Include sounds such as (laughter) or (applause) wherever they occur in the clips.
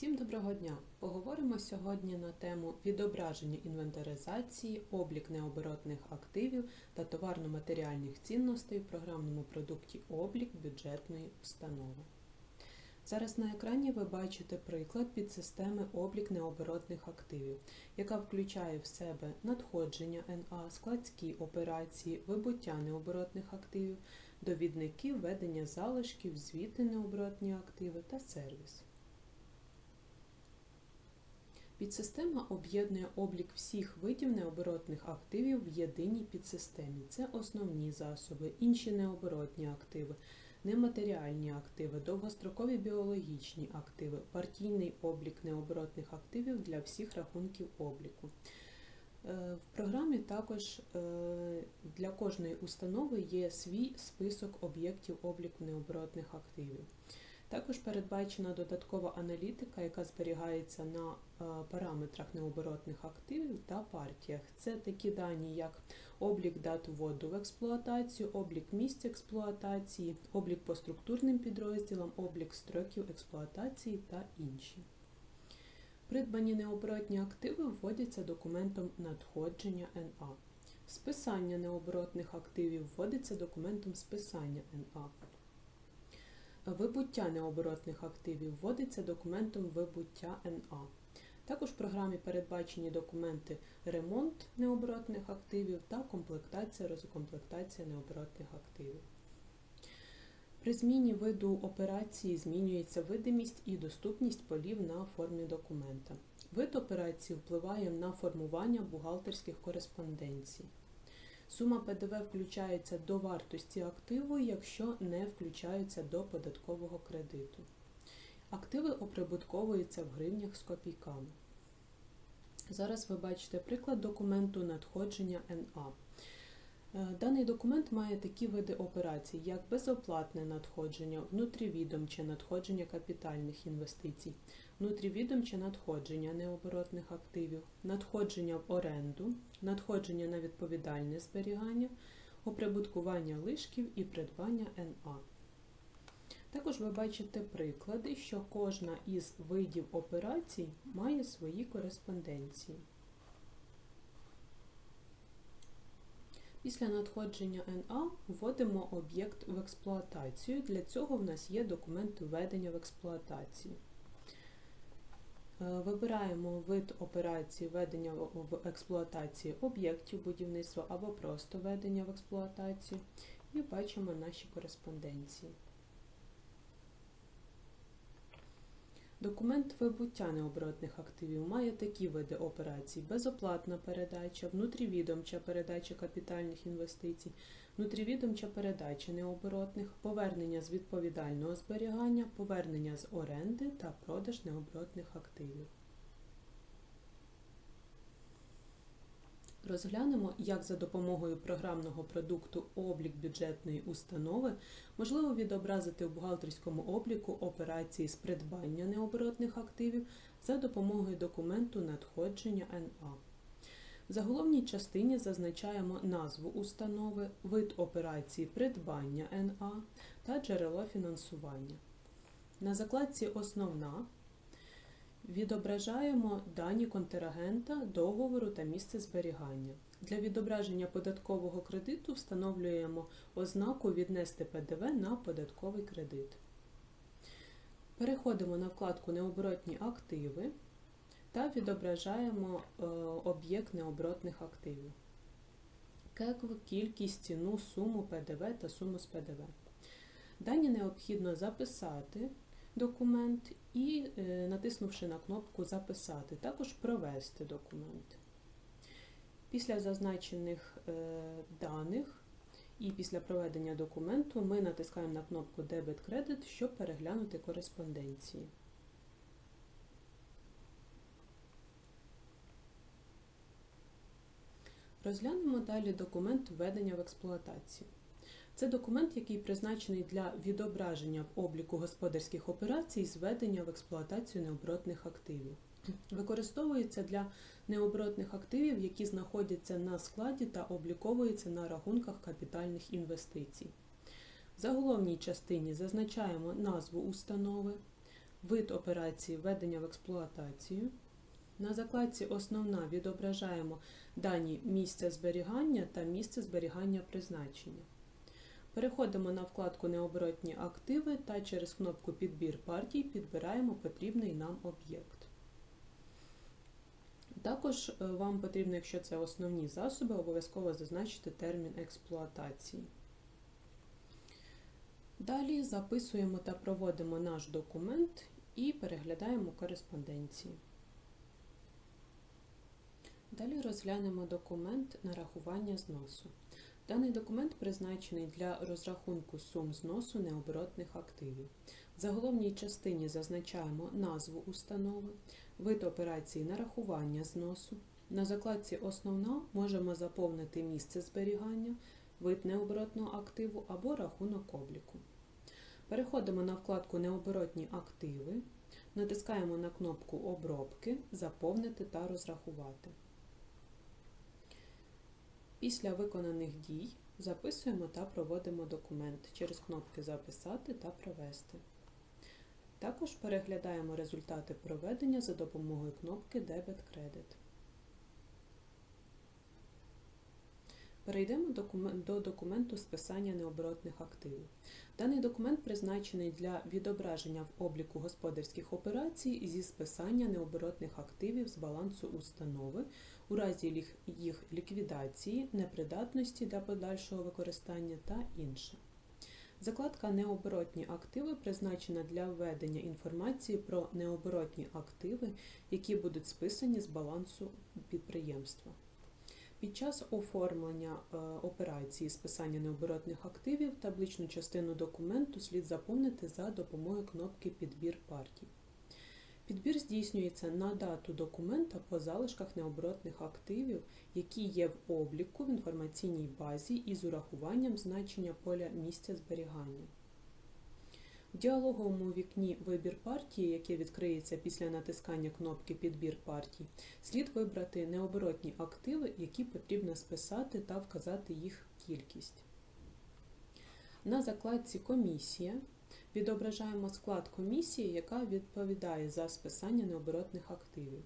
Всім доброго дня! Поговоримо сьогодні на тему відображення інвентаризації, облік необоротних активів та товарно-матеріальних цінностей в програмному продукті облік бюджетної установи. Зараз на екрані ви бачите приклад підсистеми облік необоротних активів, яка включає в себе надходження НА, складські операції, вибуття необоротних активів, довідники, ведення залишків, звіти необоротні активи та сервіс. Підсистема об'єднує облік всіх видів необоротних активів в єдиній підсистемі. Це основні засоби, інші необоротні активи, нематеріальні активи, довгострокові біологічні активи, партійний облік необоротних активів для всіх рахунків обліку. Е, В програмі також е, для кожної установи є свій список об'єктів обліку необоротних активів. Також передбачена додаткова аналітика, яка зберігається на е, параметрах необоротних активів та партіях. Це такі дані, як облік дат вводу в експлуатацію, облік місць експлуатації, облік по структурним підрозділам, облік строків експлуатації та інші. Придбані необоротні активи вводяться документом надходження НА. Списання необоротних активів вводиться документом списання НА. Вибуття необоротних активів вводиться документом вибуття НА. Також в програмі передбачені документи ремонт необоротних активів та комплектація, розкомплектація необоротних активів. При зміні виду операції змінюється видимість і доступність полів на формі документа. Вид операції впливає на формування бухгалтерських кореспонденцій. Сума ПДВ включається до вартості активу, якщо не включаються до податкового кредиту. Активи оприбутковуються в гривнях з копійками. Зараз ви бачите приклад документу надходження НА. Е, Даний документ має такі види операцій, як безоплатне надходження, внутрівідомче надходження капітальних інвестицій, внутрівідомче надходження необоротних активів, надходження в оренду, надходження на відповідальне зберігання, оприбуткування лишків і придбання НА. Також ви бачите приклади, що кожна із видів операцій має свої кореспонденції. Після надходження НА вводимо об'єкт в експлуатацію. Для цього в нас є документ введення в експлуатацію. Е, Вибираємо вид операції введення в експлуатації об'єктів будівництва або просто введення в експлуатацію і бачимо наші кореспонденції. Документ вибуття необоротних активів має такі види операцій: безоплатна передача, внутрівідомча передача капітальних інвестицій, внутрівідомча передача необоротних, повернення з відповідального зберігання, повернення з оренди та продаж необоротних активів. Розглянемо, як за допомогою програмного продукту облік бюджетної установи можливо відобразити в бухгалтерському обліку операції з придбання необоротних активів за допомогою документу надходження НА. В заголовній частині зазначаємо назву установи, вид операції придбання НА та джерело фінансування. На закладці Основна Відображаємо дані контрагента, договору та місце зберігання. Для відображення податкового кредиту встановлюємо ознаку Віднести ПДВ на податковий кредит. Переходимо на вкладку Необоротні активи та відображаємо е, об'єкт необоротних активів. Кекв, кількість, ціну, суму ПДВ та суму з ПДВ. Дані необхідно записати документ і, е, натиснувши на кнопку Записати, також провести документ. Після зазначених е, даних і після проведення документу ми натискаємо на кнопку Дебет Кредит, щоб переглянути кореспонденції. Розглянемо далі документ введення в експлуатацію. Це документ, який призначений для відображення в обліку господарських операцій з введення в експлуатацію необоротних активів. Використовується для необоротних активів, які знаходяться на складі та обліковуються на рахунках капітальних інвестицій. В заголовній частині зазначаємо назву установи, вид операції введення в експлуатацію. На закладці Основна відображаємо дані місця зберігання та місце зберігання призначення. Переходимо на вкладку Необоротні активи та через кнопку Підбір партій підбираємо потрібний нам об'єкт. Також е, вам потрібно, якщо це основні засоби, обов'язково зазначити термін експлуатації. Далі записуємо та проводимо наш документ і переглядаємо кореспонденції. Далі розглянемо документ нарахування зносу. Даний документ призначений для розрахунку сум зносу необоротних активів. В заголовній частині зазначаємо назву установи, вид операції нарахування зносу. На закладці Основна можемо заповнити місце зберігання, вид необоротного активу або рахунок обліку. Переходимо на вкладку Необоротні активи, натискаємо на кнопку Обробки, Заповнити та розрахувати. Після виконаних дій записуємо та проводимо документ через кнопки Записати та Провести. Також переглядаємо результати проведення за допомогою кнопки Дебет-кредит. Перейдемо до документу списання необоротних активів. Даний документ призначений для відображення в обліку господарських операцій зі списання необоротних активів з балансу установи у разі їх ліквідації, непридатності для подальшого використання та інше. Закладка Необоротні активи призначена для введення інформації про необоротні активи, які будуть списані з балансу підприємства. Під час оформлення е, операції списання необоротних активів табличну частину документу слід заповнити за допомогою кнопки Підбір партій. Підбір здійснюється на дату документа по залишках необоротних активів, які є в обліку в інформаційній базі із урахуванням значення поля місця зберігання. В діалоговому вікні Вибір партії, яке відкриється після натискання кнопки Підбір партій, слід вибрати необоротні активи, які потрібно списати та вказати їх кількість. На закладці Комісія відображаємо склад комісії, яка відповідає за списання необоротних активів.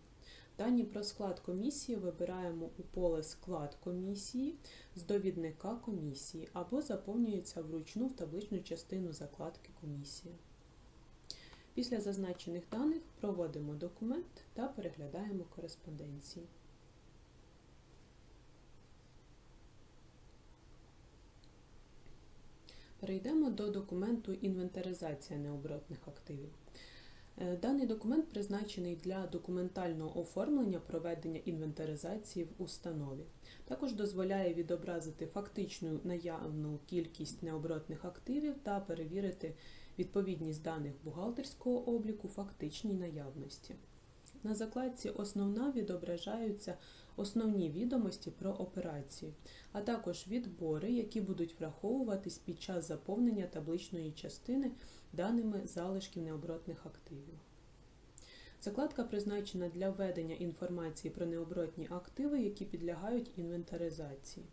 Дані про склад комісії вибираємо у поле Склад комісії з довідника комісії або заповнюється вручну в табличну частину закладки комісія. Після зазначених даних проводимо документ та переглядаємо кореспонденції. Перейдемо до документу інвентаризація необоротних активів. Е, даний документ призначений для документального оформлення проведення інвентаризації в установі. Також дозволяє відобразити фактичну наявну кількість необоротних активів та перевірити відповідність даних бухгалтерського обліку фактичній наявності. На закладці Основна відображаються основні відомості про операції, а також відбори, які будуть враховуватись під час заповнення табличної частини даними залишків необоротних активів. Закладка призначена для введення інформації про необоротні активи, які підлягають інвентаризації.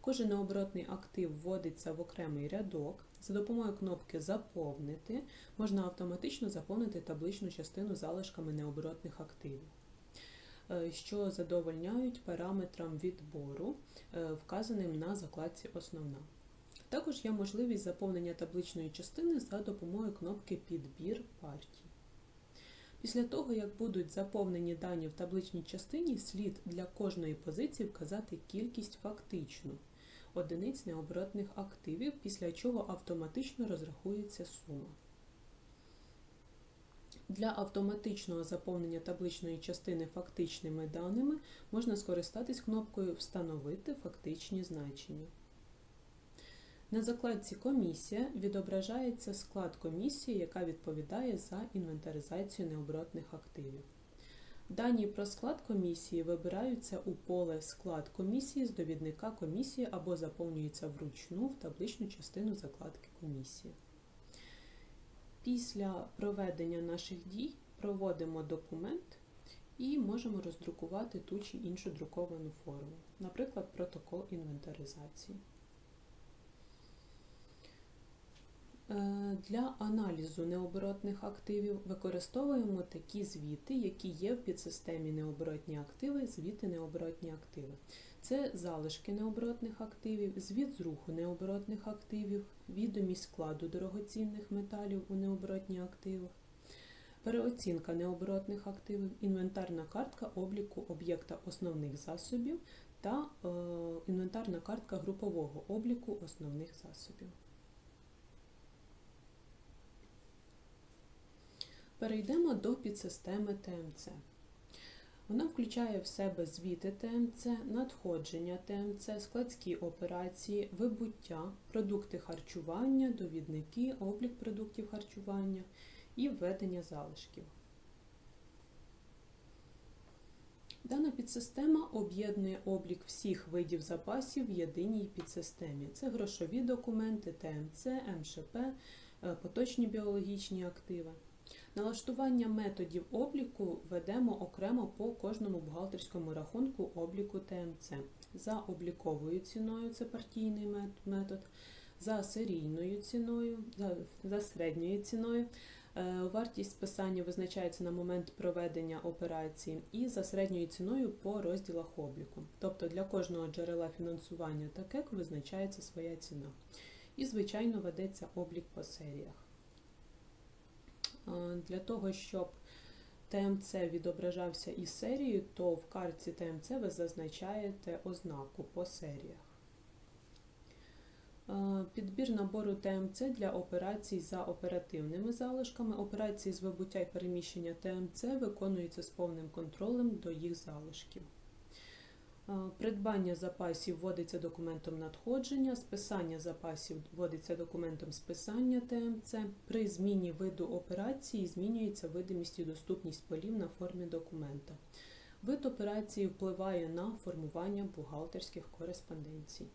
Кожен необоротний актив вводиться в окремий рядок. За допомогою кнопки Заповнити можна автоматично заповнити табличну частину залишками необоротних активів, е, що задовольняють параметрам відбору, е, вказаним на закладці Основна. Також є можливість заповнення табличної частини за допомогою кнопки Підбір партій. Після того, як будуть заповнені дані в табличній частині, слід для кожної позиції вказати кількість фактичну одиниць необоротних активів, після чого автоматично розрахується сума. Для автоматичного заповнення табличної частини фактичними даними можна скористатись кнопкою Встановити фактичні значення. На закладці Комісія відображається склад комісії, яка відповідає за інвентаризацію необоротних активів. Дані про склад комісії вибираються у поле Склад комісії з довідника комісії або заповнюються вручну в табличну частину закладки комісії. Після проведення наших дій проводимо документ і можемо роздрукувати ту чи іншу друковану форму, наприклад, протокол інвентаризації. Для аналізу необоротних активів використовуємо такі звіти, які є в підсистемі необоротні активи, звіти необоротні активи. Це залишки необоротних активів, звіт з руху необоротних активів, відомість складу дорогоцінних металів у необоротні активах, переоцінка необоротних активів, інвентарна картка обліку об'єкта основних засобів та е, інвентарна картка групового обліку основних засобів. Перейдемо до підсистеми ТМЦ. Вона включає в себе звіти ТМЦ, надходження ТМЦ, складські операції, вибуття, продукти харчування, довідники, облік продуктів харчування і введення залишків. Дана підсистема об'єднує облік всіх видів запасів в єдиній підсистемі. Це грошові документи, ТМЦ, МШП, е, поточні біологічні активи. Налаштування методів обліку ведемо окремо по кожному бухгалтерському рахунку обліку ТМЦ. За обліковою ціною це партійний метод, за серійною ціною, за, середньою ціною. Е, Вартість списання визначається на момент проведення операції і за середньою ціною по розділах обліку. Тобто для кожного джерела фінансування та КЕК визначається своя ціна. І, звичайно, ведеться облік по серіях. Е, Для того, щоб ТМЦ відображався із серією, то в картці ТМЦ ви зазначаєте ознаку по серіях. Е, Підбір набору ТМЦ для операцій за оперативними залишками. Операції з вибуття і переміщення ТМЦ виконуються з повним контролем до їх залишків. Е, Придбання запасів вводиться документом надходження, списання запасів вводиться документом списання ТМЦ. При зміні виду операції змінюється видимість і доступність полів на формі документа. Вид операції впливає на формування бухгалтерських кореспонденцій.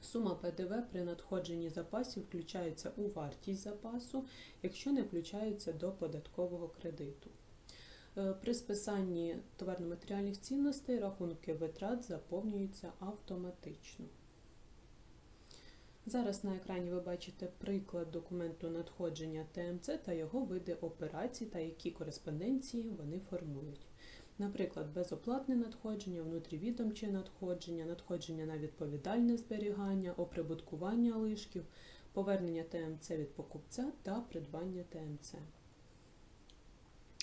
Сума ПДВ при надходженні запасів включається у вартість запасу, якщо не включається до податкового кредиту. Е, При списанні товарно-матеріальних цінностей рахунки витрат заповнюються автоматично. Зараз на екрані ви бачите приклад документу надходження ТМЦ та його види операцій та які кореспонденції вони формують. Наприклад, безоплатне надходження, внутрівідомче надходження, надходження на відповідальне зберігання, оприбуткування лишків, повернення ТМЦ від покупця та придбання ТМЦ.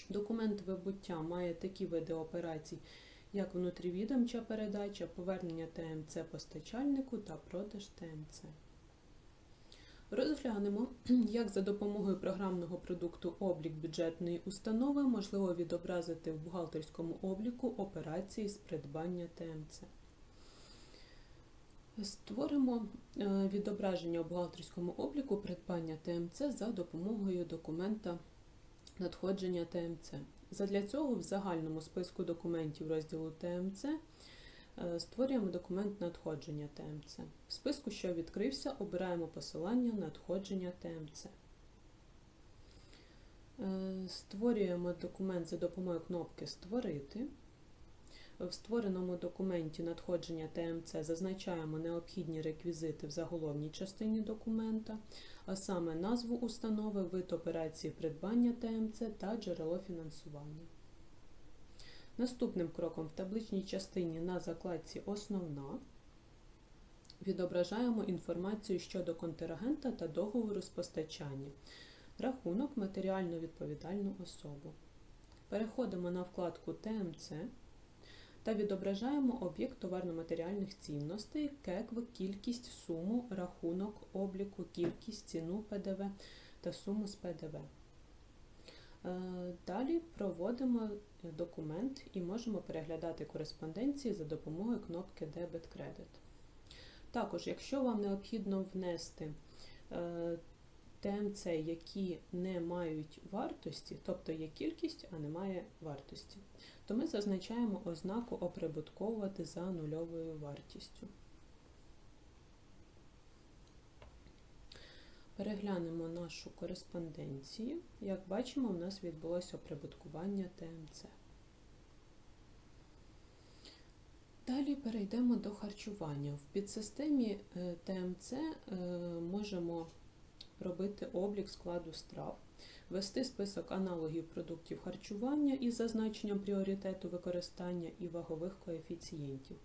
Документ вибуття має такі види операцій, як внутрівідомча передача, повернення ТМЦ постачальнику та продаж ТМЦ. Розглянемо, (clears throat) як за допомогою програмного продукту облік бюджетної установи можливо відобразити в бухгалтерському обліку операції з придбання ТМЦ. Створимо е, відображення у бухгалтерському обліку придбання ТМЦ за допомогою документа надходження ТМЦ. Задля цього в загальному списку документів розділу ТМЦ е, створюємо документ надходження ТМЦ. В списку, що відкрився, обираємо посилання надходження ТМЦ. Е, Створюємо документ за допомогою кнопки Створити. В створеному документі надходження ТМЦ зазначаємо необхідні реквізити в заголовній частині документа, а саме назву установи, вид операції придбання ТМЦ та джерело фінансування. Наступним кроком в табличній частині на закладці Основна відображаємо інформацію щодо контрагента та договору з постачання, рахунок матеріально відповідальну особу. Переходимо на вкладку ТМЦ та відображаємо об'єкт товарно-матеріальних цінностей, КЕКВ, кількість, суму, рахунок обліку, кількість, ціну ПДВ та суму з ПДВ. Е, Далі проводимо документ і можемо переглядати кореспонденції за допомогою кнопки Debit Credit. Також, якщо вам необхідно внести е, ТМЦ, які не мають вартості, тобто є кількість, а немає вартості, то ми зазначаємо ознаку оприбутковувати за нульовою вартістю. Переглянемо нашу кореспонденцію. Як бачимо, у нас відбулося оприбуткування ТМЦ. Далі перейдемо до харчування. В підсистемі е, ТМЦ е, можемо робити облік складу страв, вести список аналогів продуктів харчування із зазначенням пріоритету використання і вагових коефіцієнтів.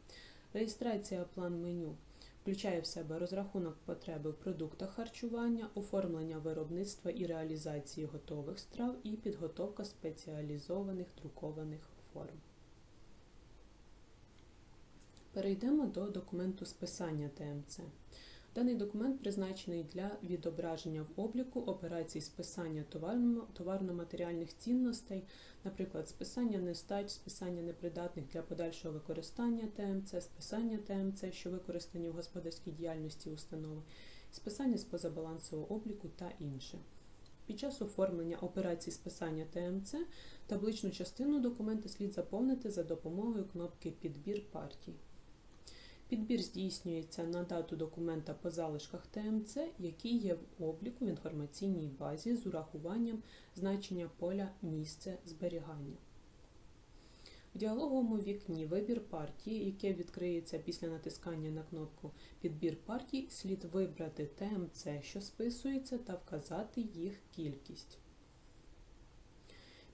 Реєстрація план меню включає в себе розрахунок потреби в продуктах харчування, оформлення виробництва і реалізації готових страв і підготовка спеціалізованих друкованих форм. Перейдемо до документу списання ТМЦ. Даний документ призначений для відображення в обліку операцій списання товарно- товарно-матеріальних цінностей, наприклад, списання нестач, списання непридатних для подальшого використання ТМЦ, списання ТМЦ, що використані в господарській діяльності установи, списання з позабалансового обліку та інше. Під час оформлення операцій списання ТМЦ табличну частину документа слід заповнити за допомогою кнопки Підбір партій. Підбір здійснюється на дату документа по залишках ТМЦ, які є в обліку в інформаційній базі з урахуванням значення поля місце зберігання. В діалоговому вікні Вибір партії, яке відкриється після натискання на кнопку Підбір партій, слід вибрати ТМЦ, що списується, та вказати їх кількість.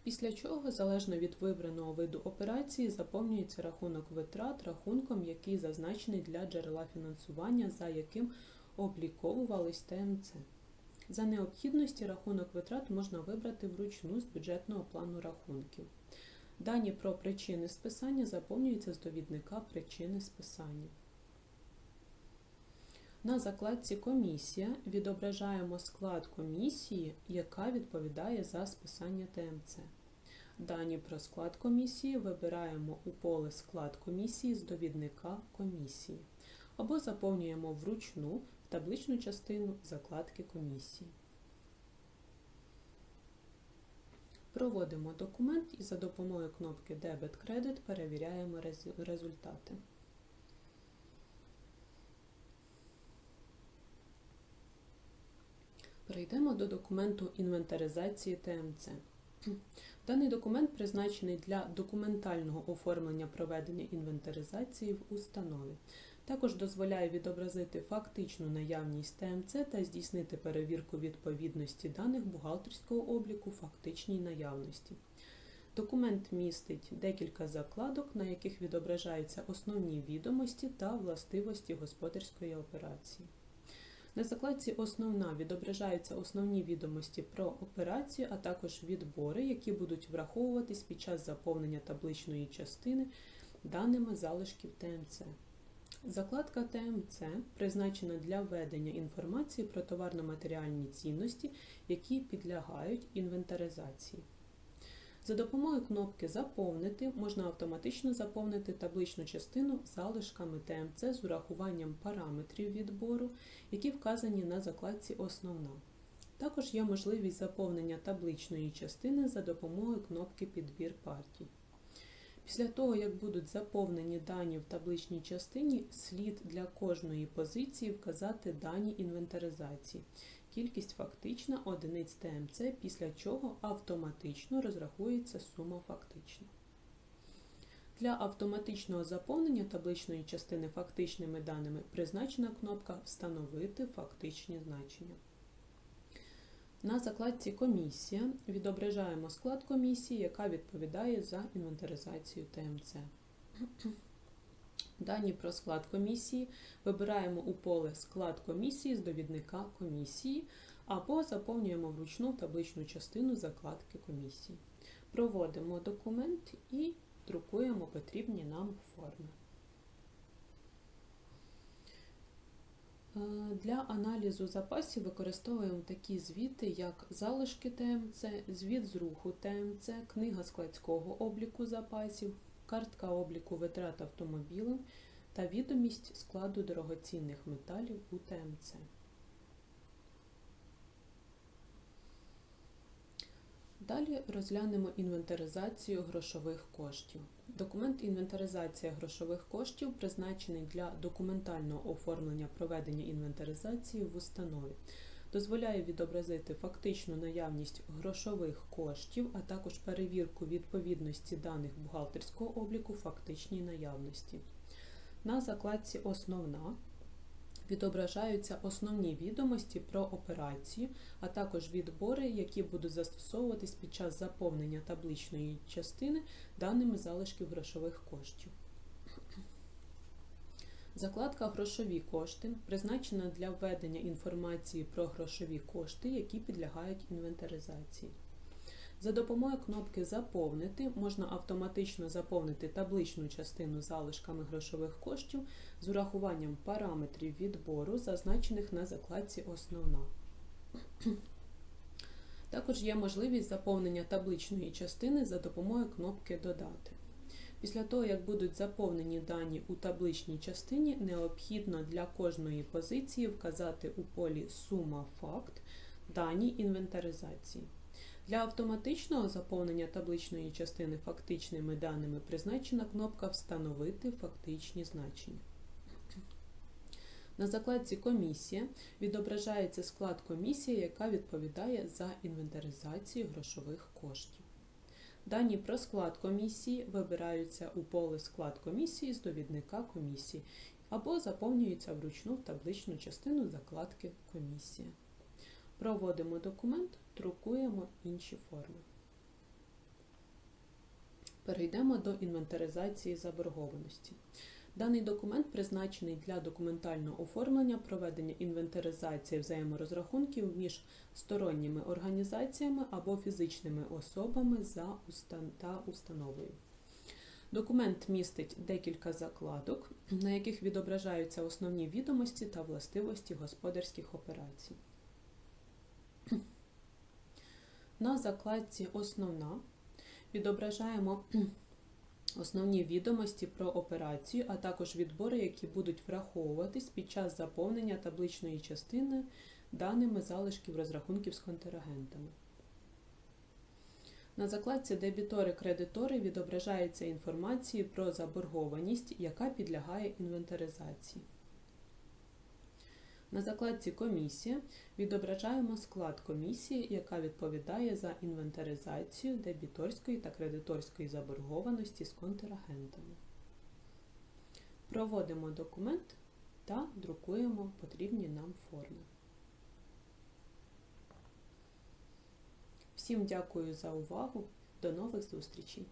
Після чого, залежно від вибраного виду операції, заповнюється рахунок витрат рахунком, який зазначений для джерела фінансування, за яким обліковувались ТМЦ. За необхідності рахунок витрат можна вибрати вручну з бюджетного плану рахунків. Дані про причини списання заповнюються з довідника причини списання. На закладці Комісія відображаємо склад комісії, яка відповідає за списання ТМЦ. Дані про склад комісії вибираємо у поле Склад комісії з довідника комісії або заповнюємо вручну в табличну частину закладки комісії. Проводимо документ і за допомогою кнопки Дебет-кредит перевіряємо результати. Перейдемо до документу інвентаризації ТМЦ. Даний документ призначений для документального оформлення проведення інвентаризації в установі. Також дозволяє відобразити фактичну наявність ТМЦ та здійснити перевірку відповідності даних бухгалтерського обліку фактичній наявності. Документ містить декілька закладок, на яких відображаються основні відомості та властивості господарської операції. На закладці Основна відображаються основні відомості про операцію, а також відбори, які будуть враховуватись під час заповнення табличної частини даними залишків ТМЦ. Закладка ТМЦ призначена для введення інформації про товарно-матеріальні цінності, які підлягають інвентаризації. За допомогою кнопки Заповнити можна автоматично заповнити табличну частину залишками ТМЦ з урахуванням параметрів відбору, які вказані на закладці Основна. Також є можливість заповнення табличної частини за допомогою кнопки Підбір партій. Після того, як будуть заповнені дані в табличній частині, слід для кожної позиції вказати дані інвентаризації. Кількість фактична одиниць ТМЦ, після чого автоматично розрахується сума фактична. Для автоматичного заповнення табличної частини фактичними даними призначена кнопка Встановити фактичні значення. На закладці Комісія відображаємо склад комісії, яка відповідає за інвентаризацію ТМЦ. Дані про склад комісії вибираємо у поле Склад комісії з довідника комісії або заповнюємо вручну табличну частину закладки комісії. Проводимо документ і друкуємо потрібні нам форми. Е, Для аналізу запасів використовуємо такі звіти, як залишки ТМЦ, звіт з руху ТМЦ, книга складського обліку запасів, картка обліку витрат автомобілем та відомість складу дорогоцінних металів у ТМЦ. Далі розглянемо інвентаризацію грошових коштів. Документ інвентаризація грошових коштів призначений для документального оформлення проведення інвентаризації в установі. Дозволяє відобразити фактичну наявність грошових коштів, а також перевірку відповідності даних бухгалтерського обліку фактичній наявності. На закладці Основна відображаються основні відомості про операцію, а також відбори, які будуть застосовуватись під час заповнення табличної частини даними залишків грошових коштів. Закладка Грошові кошти призначена для введення інформації про грошові кошти, які підлягають інвентаризації. За допомогою кнопки Заповнити можна автоматично заповнити табличну частину залишками грошових коштів з урахуванням параметрів відбору, зазначених на закладці Основна. Також є можливість заповнення табличної частини за допомогою кнопки Додати. Після того, як будуть заповнені дані у табличній частині, необхідно для кожної позиції вказати у полі Сума факт дані інвентаризації. Для автоматичного заповнення табличної частини фактичними даними призначена кнопка Встановити фактичні значення. На закладці Комісія відображається склад комісії, яка відповідає за інвентаризацію грошових коштів. Дані про склад комісії вибираються у поле Склад комісії з довідника комісії або заповнюються вручну в табличну частину закладки Комісія. Проводимо документ, друкуємо інші форми. Перейдемо до інвентаризації заборгованості. Даний документ призначений для документального оформлення проведення інвентаризації взаєморозрахунків між сторонніми організаціями або фізичними особами за устан та установою. Документ містить декілька закладок, на яких відображаються основні відомості та властивості господарських операцій. На закладці Основна відображаємо основні відомості про операцію, а також відбори, які будуть враховуватись під час заповнення табличної частини даними залишків розрахунків з контрагентами. На закладці Дебітори-кредитори відображається інформація про заборгованість, яка підлягає інвентаризації. На закладці Комісія відображаємо склад комісії, яка відповідає за інвентаризацію дебіторської та кредиторської заборгованості з контрагентами. Проводимо документ та друкуємо потрібні нам форми. Всім дякую за увагу. До нових зустрічей!